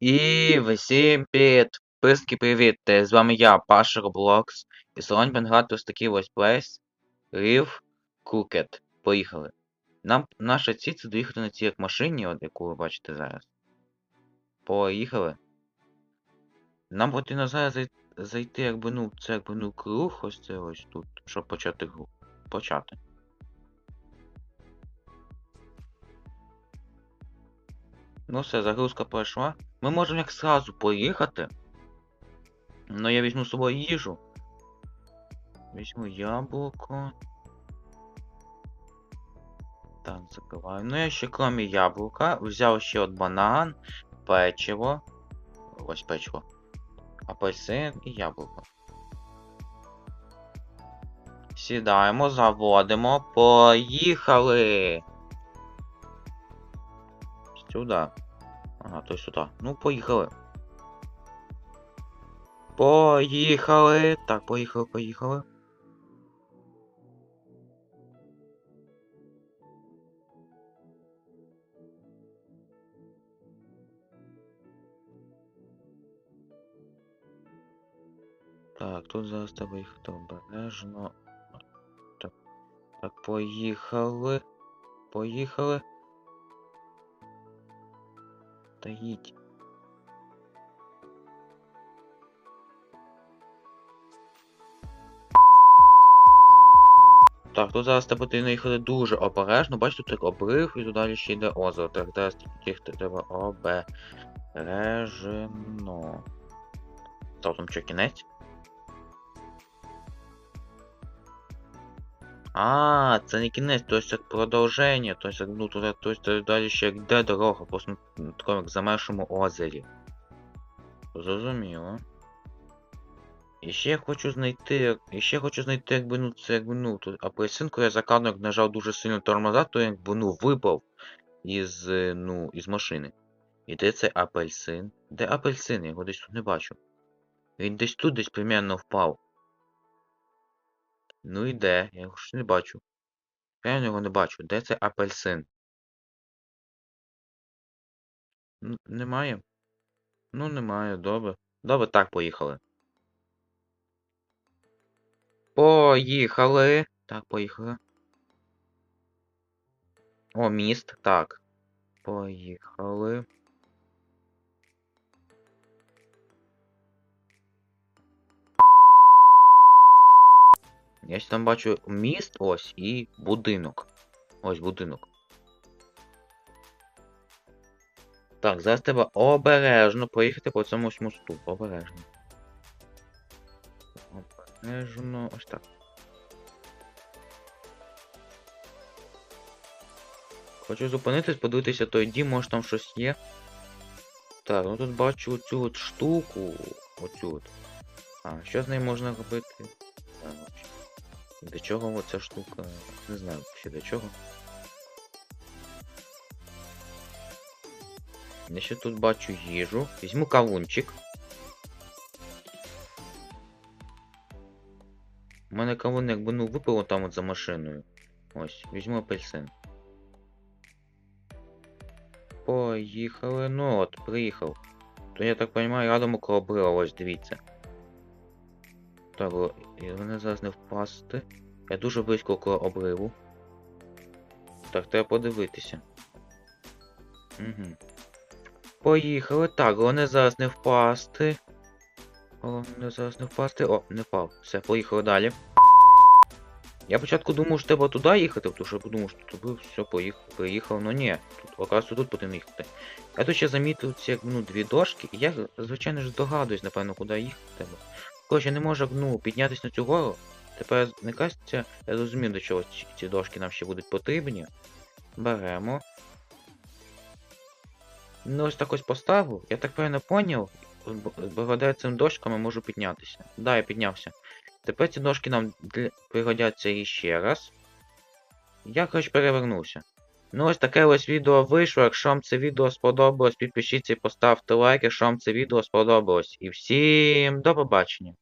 І всім привіт! Писки привіт! З вами я, Паша Роблокс. І сьогодні будемо грати ось такий ось плейс. Reef Crooked. Поїхали. Нам наша ціль це доїхати на цій машині, от яку ви бачите зараз. Поїхали. Нам потрібно зараз зай- зайти, якби, ну, це якби ну круг ось це ось тут, щоб почати гру. Почати. Ну все, загрузка пройшла. Ми можемо як сразу поїхати. Но я візьму з собою їжу. Візьму яблуко. Так, закриваю. Ну я ще крім яблука взяв ще от банан, печиво. Ось печиво. Апельсин і яблуко. Сідаємо, заводимо. Поїхали! Сюди. Ага, то сюди. Ну, поїхали. Поїхали. Так, поїхали, поїхали. Так, тут зараз треба їхати обережно. Так, так, поїхали. Поїхали. Та їдь. Так, тут зараз тебе потрібно їхати дуже обережно. Бачите, тут так обрив і тут далі ще йде озеро. Так, зараз їхати треба обережно. Та там що, кінець? А, це не кінець, то есть як продовження, то есть як, ну, туди, то есть далі ще йде дорога, просто ну, такому як замершому озері. Зрозуміло. І ще я хочу знайти, і ще хочу знайти, якби, ну, це якби, ну, тут апельсинку я закану, як нажав дуже сильно тормоза, то якби, ну, випав із, е, ну, із машини. І де цей апельсин? Де апельсин? Я його десь тут не бачу. Він десь тут десь примерно впав. Ну і де? Я його ж не бачу. Я його не бачу. Де цей апельсин? Н- Немає? Ну, немає, добре. Добре, так, поїхали. Поїхали. Так, поїхали. О, міст. Так. Поїхали. Я ще там бачу міст ось і будинок. Ось будинок. Так, зараз треба обережно проїхати по цьому ось мосту. Обережно. Обережно. Ось так. Хочу зупинитись, подивитися той дім, може там щось є. Так, ну тут бачу оцю от штуку. Оцю от. А, що з нею можна робити? Для чого оця штука? Не знаю ще для чого. Я ще тут бачу їжу. Візьму кавунчик. У мене кавун якби ну випало там от за машиною. Ось, візьму апельсин. Поїхали. Ну от, приїхав. То я так розумію, рядом около обрива, ось дивіться. Так, о, і вони зараз не впасти. Я дуже близько около обриву. Так, треба подивитися. Угу. Поїхали. Так, головне зараз не впасти. Головне зараз не впасти. О, не впав. Все, поїхали далі. Я спочатку думав, що треба туди їхати, тому що подумав, що туди все, поїхав, приїхав, ну ні, тут, оказується, тут потрібно їхати. Я тут ще замітив ці, ну, дві дошки, і я, звичайно ж, здогадуюсь, напевно, куди їхати треба. Коротше, я не можу, ну, піднятися на цю гору. Тепер не кажеться, я розумію, до чого ці, дошки нам ще будуть потрібні. Беремо. Ну, ось так ось поставив. Я так правильно поняв. Благодаря цим дошкам я можу піднятися. Да, я піднявся. Тепер ці дошки нам пригодяться іще раз. Я, коротше, перевернувся. Ну, ось таке ось відео вийшло. Якщо вам це відео сподобалось, підпишіться і поставте лайк, якщо вам це відео сподобалось. І всім до побачення.